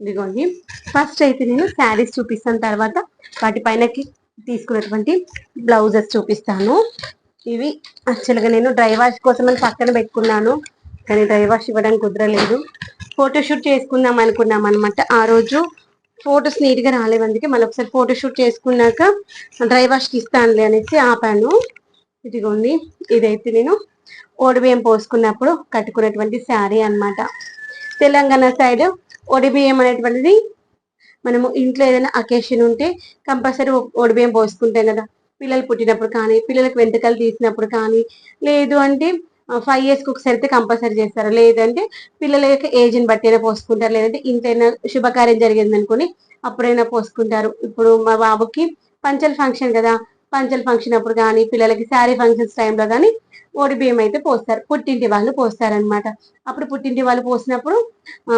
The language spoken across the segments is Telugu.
ఇదిగోండి. ఫస్ట్ అయితే నేను శారీస్ చూపిస్తాను తర్వాత వాటి పైనకి తీసుకున్నటువంటి బ్లౌజెస్ చూపిస్తాను. ఇవి యాక్చువల్గా నేను డ్రై వాష్ కోసం అని పక్కన పెట్టుకున్నాను. కానీ డ్రై వాష్ ఇవ్వడానికి కుదరలేదు. ఫోటోషూట్ చేసుకుందాం అనుకున్నాం అనమాట ఆ రోజు ఫొటోస్ నీట్గా రాలేవు అందుకే మళ్ళీ ఒకసారి ఫోటోషూట్ చేసుకున్నాక డ్రై వాష్కి ఇస్తానులే అనేసి ఆపాను. ఇదిగోండి. ఇదైతే నేను ఓడిబియ్యం పోసుకున్నప్పుడు కట్టుకున్నటువంటి శారీ అన్నమాట. తెలంగాణ సైడ్ ఒడిబియ్యం అనేటువంటిది మనము ఇంట్లో ఏదైనా అకేషన్ ఉంటే కంపల్సరీ ఒడిబియ్యం పోసుకుంటాం కదా పిల్లలు పుట్టినప్పుడు కానీ పిల్లలకు వెంటకలు తీసినప్పుడు కానీ లేదు అంటే ఫైవ్ ఇయర్స్కి ఒకసారి అయితే కంపల్సరీ చేస్తారు? లేదంటే పిల్లల యొక్క ఏజ్ని బట్టి అయినా పోసుకుంటారు. లేదంటే ఇంతైనా శుభకార్యం జరిగింది అనుకుని అప్పుడైనా పోసుకుంటారు. ఇప్పుడు మా బాబుకి పంచల్ ఫంక్షన్ కదా పంచల్ ఫంక్షన్ అప్పుడు కానీ పిల్లలకి శారీ ఫంక్షన్స్ టైంలో కానీ ఓడి బియ్యం అయితే పోస్తారు. పుట్టింటి వాళ్ళు పోస్తారనమాట అప్పుడు పుట్టింటి వాళ్ళు పోసినప్పుడు ఆ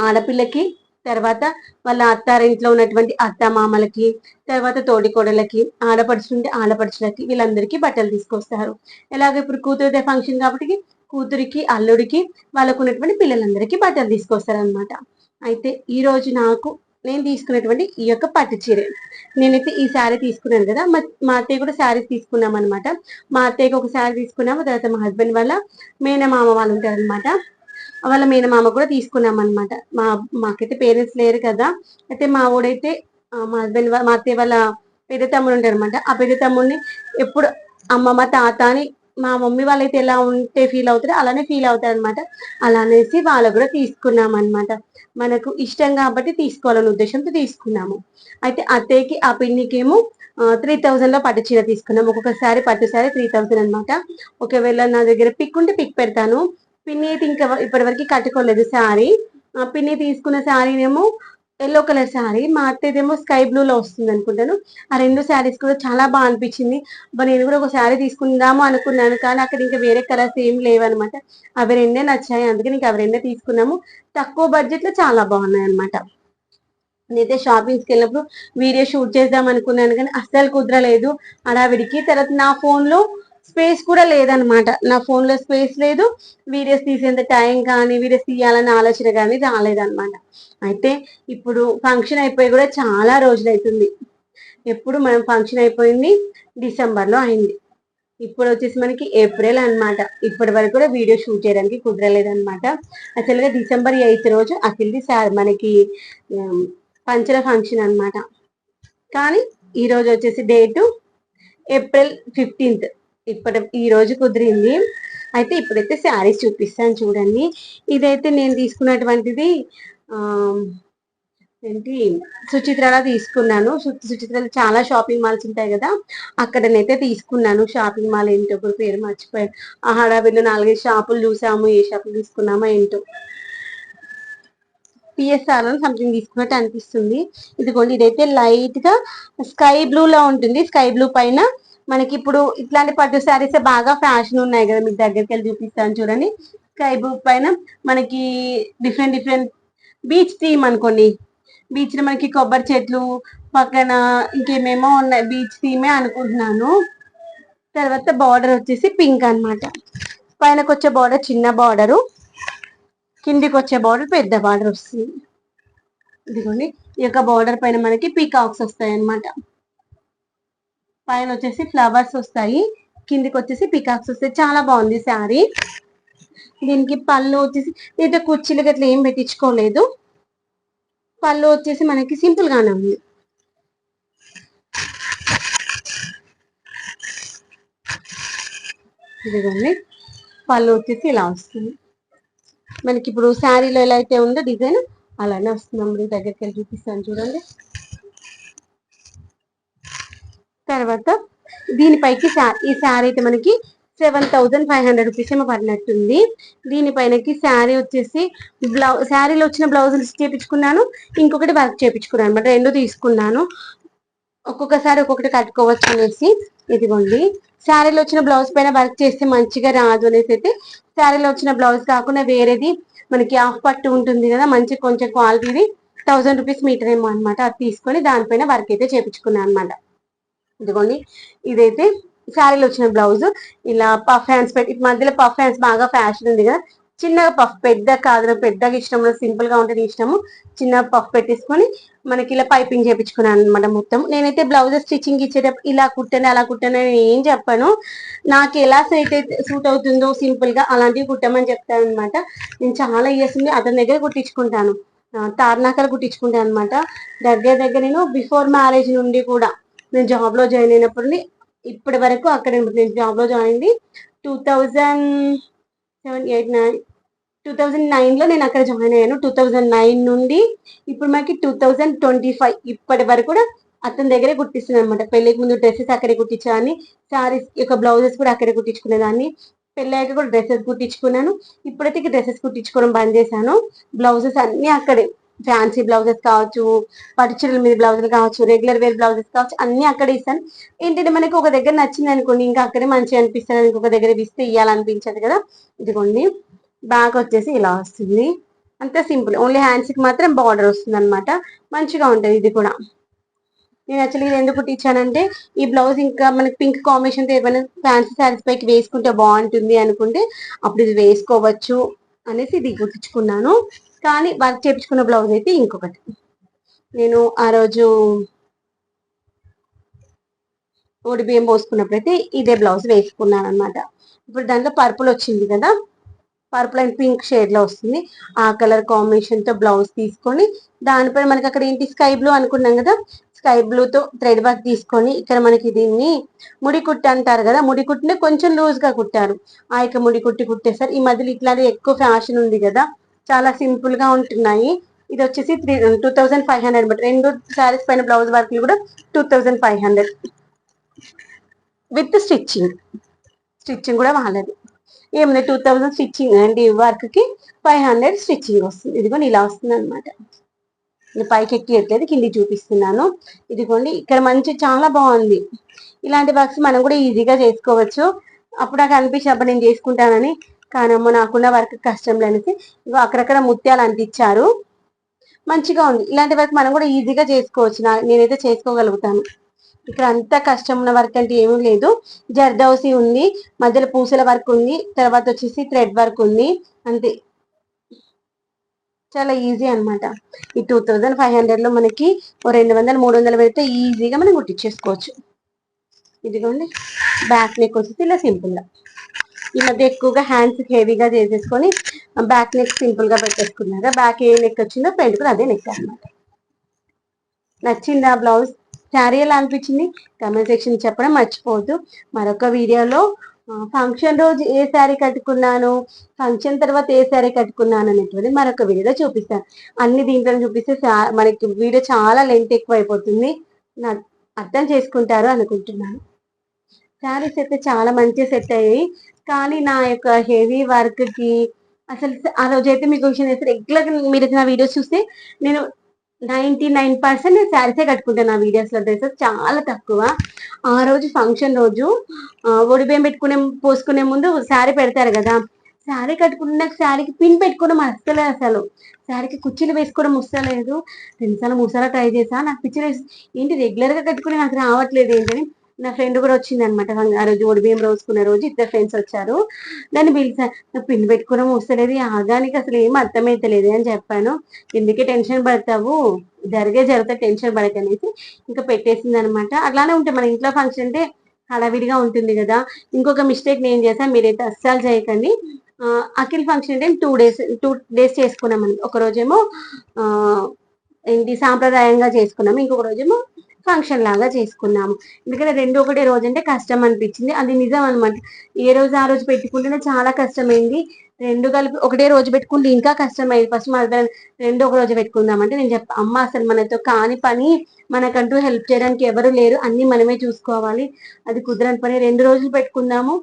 ఆడపిల్లకి తర్వాత వాళ్ళ అత్తారింట్లో ఉన్నటువంటి అత్త మామలకి తర్వాత తోడికోడలకి ఆడపడుచుంటే ఆడపడుచులకి వీళ్ళందరికీ బట్టలు తీసుకొస్తారు. ఎలాగ ఇప్పుడు కూతురుదే ఫంక్షన్ కాబట్టి కూతురికి అల్లుడికి వాళ్ళకు ఉన్నటువంటి పిల్లలందరికీ బట్టలు తీసుకొస్తారు అనమాట అయితే ఈ రోజు నాకు నేను తీసుకున్నటువంటి ఈ యొక్క పట్టు చీర. నేనైతే ఈ శారీ తీసుకున్నాను కదా మా మా అత్తయ్య కూడా శారీస్ తీసుకున్నాం అనమాట మా అత్తయ్యకి ఒక శారీ తీసుకున్నాము తర్వాత మా హస్బెండ్ వాళ్ళ మేనమామ వాళ్ళు ఉంటారు అనమాట వాళ్ళ మేనమామ కూడా తీసుకున్నాం అనమాట మా మాకైతే పేరెంట్స్ లేరు కదా. అయితే మా ఊడైతే మా హస్బెండ్ మా అత్తయ్య వాళ్ళ పెద్ద తమ్ముడు ఉంటారు అనమాట ఆ పెద్ద తమ్ముడిని ఎప్పుడు అమ్మమ్మ తాత అని మా మమ్మీ వాళ్ళైతే ఎలా ఉంటే ఫీల్ అవుతారో అలానే ఫీల్ అవుతారు అనమాట అలా అనేసి వాళ్ళు కూడా తీసుకున్నాం అనమాట మనకు ఇష్టం కాబట్టి తీసుకోవాలనే ఉద్దేశంతో తీసుకున్నాము. అయితే అత్తయ్యకి ఆ పిన్నికేమో త్రీ థౌజండ్లో పట్టు చీర తీసుకున్నాం ఒక్కొక్కసారి పట్టు సారీ త్రీ థౌజండ్ అనమాట ఒకవేళ నా దగ్గర పిక్ ఉంటే పిక్ పెడతాను. పిన్ని అయితే ఇంకా ఇప్పటి వరకు కట్టుకోలేదు శారీ. ఆ పిన్ని తీసుకున్న శారీనేమో ఎల్లో కలర్ శారీ. మా అత్తేదేమో స్కై బ్లూలో వస్తుంది అనుకుంటాను. ఆ రెండు శారీస్ కూడా చాలా బాగా అనిపించింది. నేను కూడా ఒక శారీ తీసుకుందాము అనుకున్నాను కానీ అక్కడ ఇంకా వేరే కలర్స్ ఏం లేవన్నమాట. అవి రెండే నచ్చాయి అందుకే ఇంకా అవి రెండే తీసుకున్నాము. తక్కువ బడ్జెట్లో చాలా బాగున్నాయి అనమాట నేనైతే షాపింగ్స్కి వెళ్ళినప్పుడు వీడియో షూట్ చేద్దాం అనుకున్నాను కానీ అస్సలు కుదరలేదు. అడావిడికి తర్వాత నా ఫోన్లో స్పేస్ కూడా లేదనమాట నా ఫోన్లో లో స్పేస్ లేదు. వీడియోస్ తీసేంత టైం కానీ వీడియోస్ తీయాలన్న ఆలోచన కానీ రాలేదనమాట అయితే ఇప్పుడు ఫంక్షన్ అయిపోయి కూడా చాలా రోజులు అవుతుంది ఎప్పుడు మనం ఫంక్షన్ అయిపోయింది? డిసెంబర్లో అయింది. ఇప్పుడు వచ్చేసి మనకి ఏప్రిల్ అనమాట ఇప్పటి వరకు కూడా వీడియో షూట్ చేయడానికి కుదరలేదు అనమాట అసలుగా డిసెంబర్ ఎయిత్ రోజు అఖిల్ది సార్ మనకి ఉమ్, పంచల ఫంక్షన్ అనమాట కానీ ఈరోజు వచ్చేసి డేటు ఏప్రిల్ ఫిఫ్టీన్త్ ఇప్పటి ఈ రోజు కుదిరింది. అయితే ఇప్పుడైతే శారీస్ చూపిస్తాను చూడండి. ఇదైతే నేను తీసుకున్నటువంటిది ఏంటి సుచిత్రలా తీసుకున్నాను. సు- సుచిత్రలో చాలా షాపింగ్ మాల్స్ ఉంటాయి కదా. అక్కడనైతే తీసుకున్నాను. షాపింగ్ మాల్ ఏంటో ఇప్పుడు పేరు మర్చిపోయాను ఆ హడావిడిలో నాలుగైదు షాపులు చూసాము. ఏ షాపులు తీసుకున్నామో ఏంటో. పిఎస్ఆర్ అని సంథింగ్ తీసుకున్నట్టు అనిపిస్తుంది. ఇదిగోండి ఇదైతే లైట్గా స్కై బ్లూలో ఉంటుంది. స్కై బ్లూ పైన మనకి ఇప్పుడు ఇట్లాంటి పట్టు శారీస్ బాగా ఫ్యాషన్ ఉన్నాయి కదా మీకు దగ్గరికి వెళ్ళి చూపిస్తాను చూడండి. స్కై బ్లూ పైన మనకి డిఫరెంట్ డిఫరెంట్ బీచ్ థీమ్ అనుకోండి. బీచ్లో మనకి కొబ్బరి చెట్లు పక్కన ఇంకేమేమో ఉన్నాయి బీచ్ థీమే అనుకుంటున్నాను. తర్వాత బార్డర్ వచ్చేసి పింక్ అనమాట పైనకు వచ్చే బార్డర్ చిన్న బార్డరు కిందికి వచ్చే బార్డర్ పెద్ద బార్డర్ వస్తుంది. ఇదిగోండి ఈ యొక్క బార్డర్ పైన మనకి పీకాక్స్ వస్తాయి అన్నమాట పైన వచ్చేసి ఫ్లవర్స్ వస్తాయి. కిందికి వచ్చేసి పికాక్స్ వస్తాయి. చాలా బాగుంది శారీ. దీనికి పళ్ళు వచ్చేసి అయితే కుర్చీలు గట్లా ఏం పెట్టించుకోలేదు. పళ్ళు వచ్చేసి మనకి సింపుల్ గానే ఉంది. ఇదిగోండి. పళ్ళు వచ్చేసి ఇలా వస్తుంది. మనకి ఇప్పుడు శారీలో ఎలా అయితే ఉందో డిజైన్ అలానే వస్తుంది. అమ్మ దగ్గరికి వెళ్ళి చూపిస్తాను చూడండి. తర్వాత దీనిపైకి ఈ శారీ అయితే మనకి seven thousand five hundred rupees ఏమో పడినట్టుంది. దీనిపైనకి శారీ వచ్చేసి బ్లౌజ్ శారీలో వచ్చిన బ్లౌజులు చేపించుకున్నాను. ఇంకొకటి వర్క్ చేపించుకున్నాను అనమాట రెండు తీసుకున్నాను. ఒక్కొక్కసారి ఒక్కొక్కటి కట్టుకోవచ్చు అనేసి ఇదిగోండి. శారీలో వచ్చిన బ్లౌజ్ పైన వర్క్ చేస్తే మంచిగా రాదు అనేసి అయితే శారీలో వచ్చిన బ్లౌజ్ కాకుండా వేరేది మనకి హాఫ్ పట్టు ఉంటుంది కదా మంచి కొంచెం క్వాలిటీది థౌసండ్ రూపీస్ మీటర్ ఏమో అనమాట అది తీసుకొని దానిపైన వర్క్ అయితే చేయించుకున్నాను అనమాట ఇదిగోండి. ఇదైతే శారీలో వచ్చిన బ్లౌజ్. ఇలా పఫ్ హ్యాండ్స్ పెట్టి మధ్యలో పఫ్ హ్యాండ్స్ బాగా ఫ్యాషన్ ఉంది కదా. చిన్నగా పఫ్ పెద్ద కాదు పెద్దగా ఇష్టం సింపుల్గా ఉంటుంది ఇష్టము. చిన్న పఫ్ పెట్టేసుకొని మనకి ఇలా పైపింగ్ చేయించుకున్నాను అనమాట మొత్తం. నేనైతే బ్లౌజ్ స్టిచ్చింగ్ ఇచ్చేటప్పుడు ఇలా కుట్టండి అలా కుట్టండి అని ఏం చెప్పాను. నాకు ఎలా సైట్ అయితే సూట్ అవుతుందో సింపుల్గా అలాంటివి కుట్టమని చెప్తాను అనమాట నేను చాలా ఇయర్స్ అతని దగ్గర కుట్టించుకుంటాను. తార్నాకలు కుట్టించుకుంటాను అనమాట దగ్గర దగ్గర నేను బిఫోర్ మ్యారేజ్ నుండి కూడా నేను జాబ్లో జాయిన్ అయినప్పుడు ఇప్పటి వరకు అక్కడ నేను జాబ్లో జాయిన్ అయింది two thousand seven eight nine two thousand నైన్లో నేను అక్కడ జాయిన్ అయ్యాను. టూ థౌజండ్ నైన్ నుండి ఇప్పుడు మనకి టూ థౌజండ్ ట్వంటీ ఫైవ్ ఇప్పటి వరకు కూడా అతని దగ్గరే కుట్టిస్తున్నాను అనమాట పెళ్ళికి ముందు డ్రెస్సెస్ అక్కడే కుట్టించాను శారీస్ యొక్క బ్లౌజెస్ కూడా అక్కడే కుట్టించుకునేదాన్ని. పెళ్ళాక కూడా డ్రెస్సెస్ కుట్టించుకున్నాను. ఇప్పుడైతే డ్రెస్సెస్ కుట్టించుకోవడం బంద్ చేశాను. బ్లౌజెస్ అన్నీ అక్కడే ఫ్యాన్సీ బ్లౌజెస్ కావచ్చు పట్టుచీరల మీద బ్లౌజులు కావచ్చు రెగ్యులర్ వేర్ బ్లౌజెస్ కావచ్చు అన్ని అక్కడే ఇస్తాను. ఏంటంటే మనకి ఒక దగ్గర నచ్చింది అనుకోండి ఇంకా అక్కడే మంచిగా అనిపిస్తుంది ఇంకొక దగ్గర ఇస్తే ఇవ్వాలనిపించదు కదా. ఇదిగోండి బ్యాక్ వచ్చేసి ఇలా వస్తుంది. అంతే సింపుల్. ఓన్లీ హ్యాండ్స్కి మాత్రం బార్డర్ వస్తుంది అనమాట మంచిగా ఉంటుంది ఇది కూడా. నేను యాక్చువల్లీ ఇది ఎందుకు కుట్టించానంటే ఈ బ్లౌజ్ ఇంకా మనకి పింక్ కాంబినేషన్తో ఏమైనా ఫ్యాన్సీ శారీస్ పైకి వేసుకుంటే బాగుంటుంది అనుకుంటే అప్పుడు ఇది వేసుకోవచ్చు అనేసి ఇది కుట్టించుకున్నాను. కానీ వర్క్ చేపించుకున్న బ్లౌజ్ అయితే ఇంకొకటి. నేను ఆ రోజు ఓడి బియ్యం పోసుకున్నప్పుడు అయితే ఇదే బ్లౌజ్ వేసుకున్నాను అనమాట ఇప్పుడు దాంట్లో పర్పుల్ వచ్చింది కదా పర్పుల్ అండ్ పింక్ షేడ్లో వస్తుంది. ఆ కలర్ కాంబినేషన్తో బ్లౌజ్ తీసుకొని దానిపై మనకి అక్కడ ఏంటి స్కై బ్లూ అనుకున్నాం కదా స్కై బ్లూతో థ్రెడ్ వర్క్ తీసుకొని ఇక్కడ మనకి దీన్ని ముడి కుట్టి అంటారు కదా ముడి కుట్టినే కొంచెం లూజ్గా కుట్టారు. ఆ యొక్క ముడి కుట్టి కుట్టేసారు ఈ మధ్యలో ఇట్లాంటి ఎక్కువ ఫ్యాషన్ ఉంది కదా చాలా సింపుల్గా ఉంటున్నాయి. ఇది వచ్చేసి three two thousand five hundred అనమాట రెండు శారీస్ పైన బ్లౌజ్ వర్క్లు కూడా two thousand five hundred with stitching. Stitching కూడా వాళ్ళది. ఏముంది? టూ థౌజండ్ స్టిచ్చింగ్ అండి వర్క్కి ఫైవ్ హండ్రెడ్ స్టిచ్చింగ్ వస్తుంది. ఇదిగోండి ఇలా వస్తుంది అనమాట పైకి ఎక్కియట్లేదు కింది చూపిస్తున్నాను. ఇదిగోండి ఇక్కడ మంచి చాలా బాగుంది. ఇలాంటి వర్క్స్ మనం కూడా ఈజీగా చేసుకోవచ్చు. అప్పుడు నాకు అనిపించినప్పుడు నేను చేసుకుంటానని కానమ్మ నాకున్న వర్క్ కష్టం అనేసి ఇగో అక్కడక్కడ ముత్యాలు అందించారు మంచిగా ఉంది. ఇలాంటి వర్క్ మనం కూడా ఈజీగా చేసుకోవచ్చు. నేనైతే చేసుకోగలుగుతాను. ఇక్కడ అంతా కష్టం ఉన్న వర్క్ అంటే ఏమీ లేదు. జర్దౌసి ఉంది. మధ్యలో పూసల వర్క్ ఉంది. తర్వాత వచ్చేసి థ్రెడ్ వర్క్ ఉంది. అంతే. చాలా ఈజీ అనమాట ఈ టూ థౌజండ్ ఫైవ్ హండ్రెడ్లో మనకి ఓ రెండు వందలు మూడు వందలు పెడితే ఈజీగా మనం కుట్టించేసుకోవచ్చు. ఇదిగోండి. బ్యాక్ నెక్ వచ్చేసి ఇలా సింపుల్గా. ఈ మధ్య ఎక్కువగా హ్యాండ్స్ హెవీగా చేసేసుకొని బ్యాక్ నెక్ సింపుల్గా పెట్టేసుకున్నారా బ్యాక్ ఏ నెక్ వచ్చిందో ఫ్రంట్ కూడా అదే నెక్ అనమాట నచ్చిందా బ్లౌజ్ శారీ ఎలా అనిపించింది? కమెంట్ సెక్షన్ చెప్పడం మర్చిపోవద్దు. మరొక వీడియోలో ఫంక్షన్ రోజు ఏ శారీ కట్టుకున్నాను ఫంక్షన్ తర్వాత ఏ శారీ కట్టుకున్నాను అనేటువంటి మరొక వీడియోలో చూపిస్తాను అన్ని దీంట్లో చూపిస్తే మనకి వీడియో చాలా లెంత్ ఎక్కువ అయిపోతుంది. అర్థం చేసుకుంటారు అనుకుంటున్నాను. శారీస్ అయితే చాలా మంచిగా సెట్ అయ్యాయి. కానీ నా యొక్క హెవీ వర్క్కి అసలు ఆ రోజు అయితే మీకు విషయం రెగ్యులర్ మీరు నా వీడియోస్ చూస్తే నేను నైన్టీ నైన్ పర్సెంట్ నేను శారీసే కట్టుకుంటాను నా వీడియోస్లో డ్రెస్సెస్ చాలా తక్కువ. ఆ రోజు ఫంక్షన్ రోజు ఒడిబియ్యం పెట్టుకునే పోసుకునే ముందు శారీ పెడతారు కదా? శారీ కట్టుకున్న శారీకి పిన్ పెట్టుకోవడం అస్సలే అసలు. శారీకి కుర్చీలు వేసుకోవడం వస్తలేదు రెండుసార్లు మూసారా ట్రై చేసా. నాకు పిచ్చి ఏంటి రెగ్యులర్గా కట్టుకుని నాకు రావట్లేదు ఏంటని నా ఫ్రెండ్ కూడా వచ్చింది అనమాట ఆ రోజు ఒడిబియ్యం రోజుకున్న రోజు ఇద్దరు ఫ్రెండ్స్ వచ్చారు. దాన్ని పిలిచా పిన్ పెట్టుకోవడం వస్తలేదు ఆగానికి అసలు ఏం అర్థమైతలేదు అని చెప్పాను. ఎందుకే టెన్షన్ పడతావు? జరిగే జరిగితే టెన్షన్ పడకనేసి ఇంకా పెట్టేసింది అనమాట అట్లానే ఉంటాయి మన ఇంట్లో ఫంక్షన్ అంటే హడావిడిగా ఉంటుంది కదా. ఇంకొక మిస్టేక్ నేను చేశాను మీరైతే అస్సలు చేయకండి. అఖిల్ ఫంక్షన్ అంటే టూ డేస్ టూ డేస్ చేసుకున్నాం ఒక రోజేమో ఏంటి సాంప్రదాయంగా చేసుకున్నాము ఇంకొక రోజేమో ఫంక్షన్ లాగా చేసుకున్నాము. ఎందుకంటే రెండు ఒకటే రోజు అంటే కష్టం అనిపించింది. అది నిజం అనమాట ఏ రోజు ఆ రోజు పెట్టుకుంటేనే చాలా కష్టమైంది. రెండు కలిపి ఒకటే రోజు పెట్టుకుంటే ఇంకా కష్టమైంది. ఫస్ట్ మా రెండు ఒక రోజు పెట్టుకుందామంటే నేను చెప్ప అమ్మ అసలు మనతో కాని పని మనకంటూ హెల్ప్ చేయడానికి ఎవరు లేరు. అన్ని మనమే చూసుకోవాలి. అది కుదరని పని. రెండు రోజులు పెట్టుకుందాము.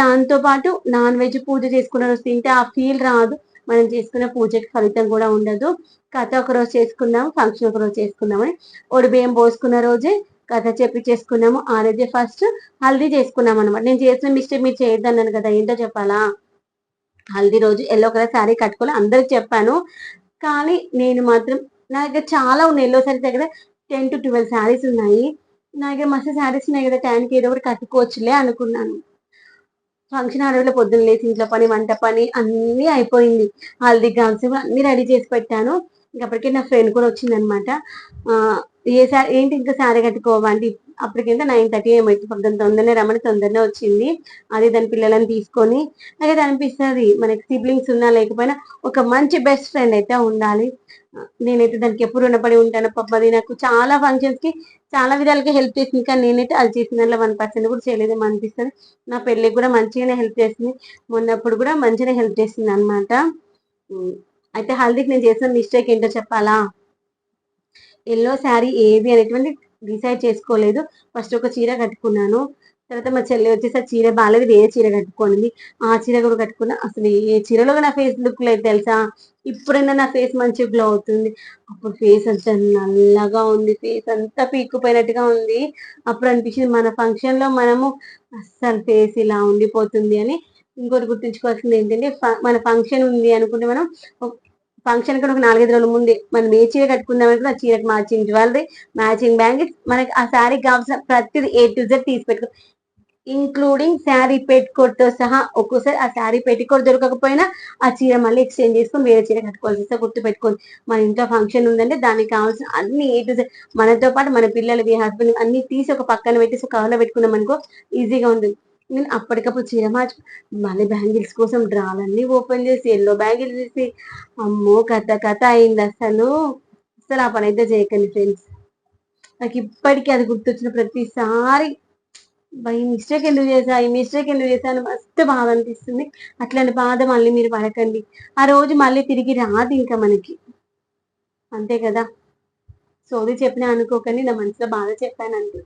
దాంతో పాటు నాన్ వెజ్ పూజ చేసుకున్న రోజు తింటే ఆ ఫీల్ రాదు. మనం చేసుకున్న పూజకి ఫలితం కూడా ఉండదు. కథ ఒక రోజు చేసుకుందాం ఫంక్షన్ ఒక రోజు చేసుకుందామని. ఒడి బియ్యం పోసుకున్న రోజే కథ చెప్పి చేసుకున్నాము. ఆ రోజే ఫస్ట్ హల్దీ చేసుకున్నాం అనమాట నేను చేసిన మిస్టేక్ మీరు చేయొద్దన్నాను కదా ఏంటో చెప్పాలా? హల్దీ రోజు ఎల్లో కలర్ శారీ కట్టుకోవాలి అందరికి చెప్పాను. కానీ నేను మాత్రం నా దగ్గర చాలా ఉన్నాయి. ఎల్లో శారీస్ దగ్గర టెన్ టు ట్వెల్వ్ శారీస్ ఉన్నాయి. నా దగ్గర మస్తు శారీస్ ఉన్నాయి కదా టైంకి ఏదో ఒకటి కట్టుకోవచ్చులే అనుకున్నాను. ఫంక్షన్ అడవిలో పొద్దున్న లేచి ఇంట్లో పని వంట పని అన్నీ అయిపోయింది. హల్దీ గామ్స్ అన్ని రెడీ చేసి పెట్టాను. ఇంకప్పటికే నా ఫ్రెండ్ కూడా వచ్చిందనమాట. ఏ సారీ ఏంటి ఇంకా శారీ కట్టుకోవాలి అప్పటికింత నైన్ థర్టీ ఏమైతే పక్కన తొందరనే రమ్మని తొందరనే వచ్చింది. అదే దాని పిల్లలను తీసుకొని నాకైతే అనిపిస్తుంది మనకి సిబ్లింగ్స్ ఉన్నా లేకపోయినా ఒక మంచి బెస్ట్ ఫ్రెండ్ అయితే ఉండాలి. నేనైతే దానికి ఎప్పుడు రుణపడి ఉంటాను పప్పది నాకు చాలా ఫంక్షన్స్కి చాలా విధాలుగా హెల్ప్ చేసింది. కానీ నేనైతే అది చేసిన దాంట్లో వన్ పర్సెంట్ కూడా చేయలేదేమో అనిపిస్తుంది. నా పెళ్ళికి కూడా మంచిగానే హెల్ప్ చేసింది. మొన్నప్పుడు కూడా మంచిగానే హెల్ప్ చేసింది అనమాట అయితే హల్దీకి నేను చేసిన మిస్టేక్ ఏంటో చెప్పాలా? ఎల్లో శారీ ఏది అనేటువంటి డిసైడ్ చేసుకోలేదు. ఫస్ట్ ఒక చీర కట్టుకున్నాను. తర్వాత మా చెల్లి వచ్చేసి చీర బాగాలేదు. వేరే చీర కట్టుకోండి ఆ చీర కూడా కట్టుకున్నా. అసలు ఏ చీరలో నా ఫేస్ లుక్ లేదు తెలుసా? ఇప్పుడైనా నా ఫేస్ మంచిగా గ్లో అవుతుంది. అప్పుడు ఫేస్ అంతా నల్లగా ఉంది. ఫేస్ అంతా పీక్కుపోయినట్టుగా ఉంది. అప్పుడు అనిపించింది మన ఫంక్షన్లో మనము అస్సలు ఫేస్ ఇలా ఉండిపోతుంది అని ఇంకోటి గుర్తుంచుకోవాల్సింది ఏంటంటే మన ఫంక్షన్ ఉంది అనుకుంటే మనం ఫంక్షన్ కూడా ఒక నాలుగైదు రోజుల ముందే మనం ఏ చీర కట్టుకుందాం ఆ చీరకు మ్యాచింగ్ జ్యువెలరీ మ్యాచింగ్ బ్యాంగిల్స్ మనకి ఆ శారీకి కావాల్సిన ప్రతిదీ ఏ టు జెడ్ తీసి పెట్టుకో ఇంక్లూడింగ్ శారీ పెట్టుకోట్తో సహా ఒక్కోసారి ఆ శారీ పెట్టుకోట్ దొరకకపోయినా ఆ చీర మళ్ళీ ఎక్స్చేంజ్ చేసుకొని వేరే చీర కట్టుకోవాల్సి వస్తే గుర్తు పెట్టుకోండి మన ఇంట్లో ఫంక్షన్ ఉందంటే దానికి కావాల్సిన అన్ని ఏ టు జెడ్ మనతో పాటు మన పిల్లలవి హస్బెండ్ అన్ని తీసి ఒక పక్కన పెట్టేసి కవర్లో పెట్టుకున్నాం అనుకో ఈజీగా ఉంటుంది. నేను అప్పటికప్పుడు చీర మార్చి మళ్ళీ బ్యాంగిల్స్ కోసం డ్రాలన్నీ ఓపెన్ చేసి ఎల్లో బ్యాంగిల్స్ తీసి అమ్మో కథ కథ అయింది అసలు. అసలు ఆ పని అయితే చేయకండి ఫ్రెండ్స్. నాకు ఇప్పటికీ అది గుర్తొచ్చిన ప్రతిసారి. ఈ మిస్టేక్ ఎందుకు చేసా ఈ మిస్టేక్ ఎందుకు చేసా అని మస్తు బాధ అనిపిస్తుంది. అట్లాంటి బాధ మళ్ళీ మీరు పడకండి. ఆ రోజు మళ్ళీ తిరిగి రాదు ఇంకా మనకి. అంతే కదా? సోది చెప్పినా అనుకోకండి నా మనసులో బాధ చెప్పాను అంతే